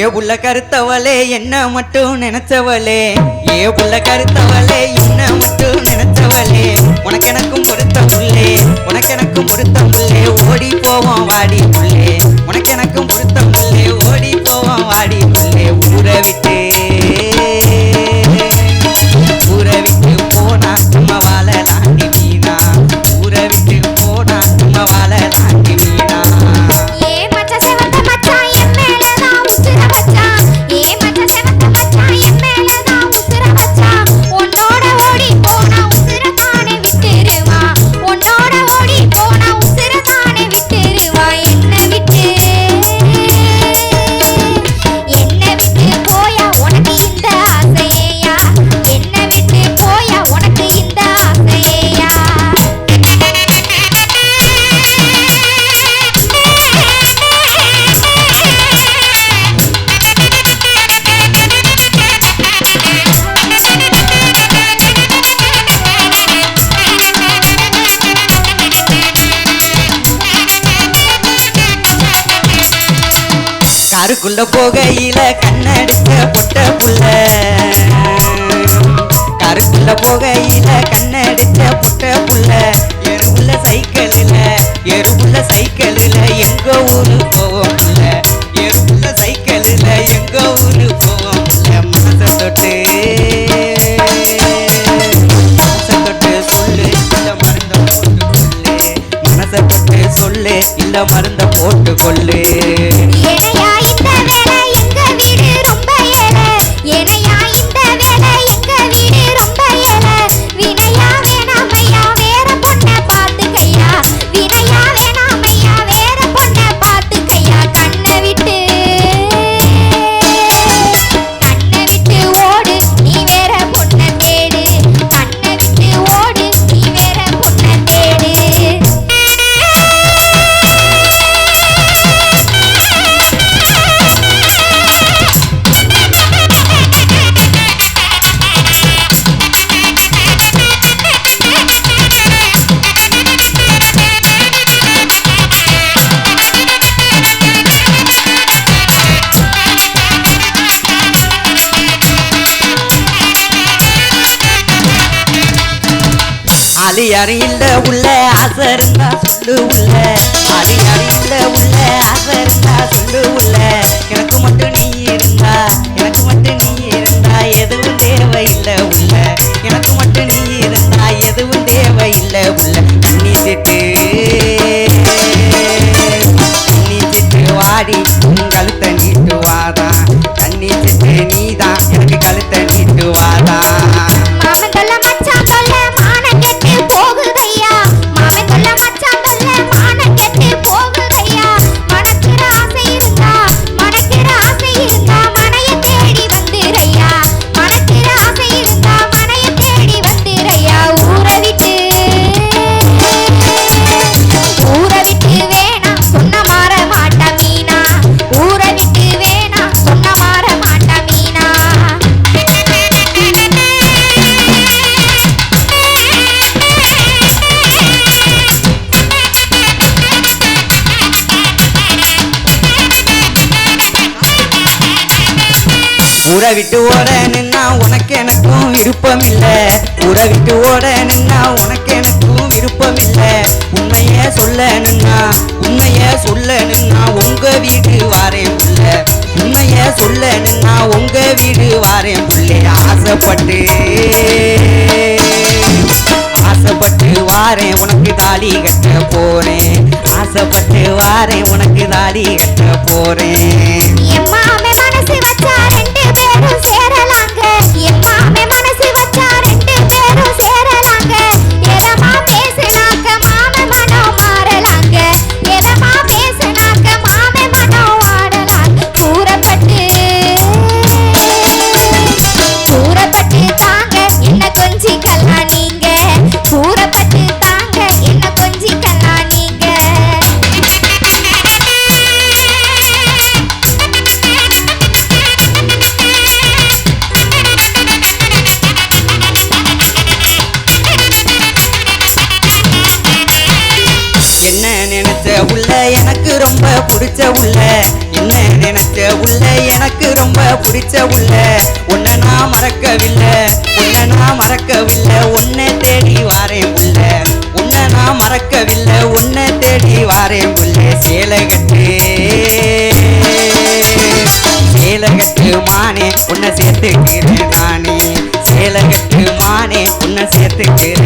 ஏ புள்ள கருத்தவளே என்ன மட்டும் நினைச்சவளே? ஏ புள்ள கருத்தவளே என்ன மட்டும் நினைச்சவளே? உனக்கு எனக்கும் பொருத்தம் புள்ளே உனக்கு எனக்கும் பொருத்தம் புள்ளே ஓடி போவோம் வாடி உள்ளே. உனக்கு எனக்கும் காருக்குள்ள போகையில கண்ணடிச்ச பொட்ட புள்ள. காருக்குள்ள போகையில கண்ணடிச்ச பொட்ட புள்ள. எருவுள்ள சைக்கிளில் எருவுள்ள சைக்கிளில் எங்க ஊரு போவோம் புள்ள. எருவுள்ள சைக்கிளில் எங்க ஊரு போவோம் புள்ள. தொட்டு மனசை தொட்டு சொல்லு இல்ல மருந்த போட்டு தொட்டு சொல்லு இல்ல மருந்த போட்டு அலி இல்ல உள்ள ஆசை இருந்தா சொல்லு உள்ள. அலி இல்ல உள்ள ஆசை இருந்தா சொல்லு உள்ள. எனக்கு மட்டும் நீ இருந்தா எனக்கு மட்டும் நீ இருந்தா எதுவும் தேவையில்லை உள்ள. ஊரை விட்டு ஓட நின்னா உனக்கு எனக்கும் விருப்பம் இல்ல ஊரை விட்டு ஓட நின்னா உனக்கு எனக்கும் விருப்பம் இல்ல உண்மைய சொல்ல நின்னா உண்மைய சொல்ல நின்னா உங்க வீடு வாரேன் புள்ள. உண்மைய சொல்ல நின்னா உங்க வீடு வாரேன் புள்ளே. ஆசைப்பட்டு ஆசைப்பட்டு வாரேன் உனக்கு தாலி கட்ட போறேன். ஆசைப்பட்டு வாரேன் உனக்கு தாலி கட்ட போறேன். பிடிச்ச உள்ள. என்ன நினைச்ச உள்ள? எனக்கு ரொம்ப பிடிச்ச உள்ள. உன்னை நான் மறக்கவில்லை. உன்னை நான் மறக்கவில்லை. உன்னை தேடி வாரேன் உள்ள. உன்னை நான் மறக்கவில்லை. உன்னை தேடி வாரேன் உள்ள. சேலை கட்டு. சேலை மானே. உன்னை சேர்த்துக்கிறேன் நானே சேலை மானே. உன்னை சேர்த்துக்கிறேன்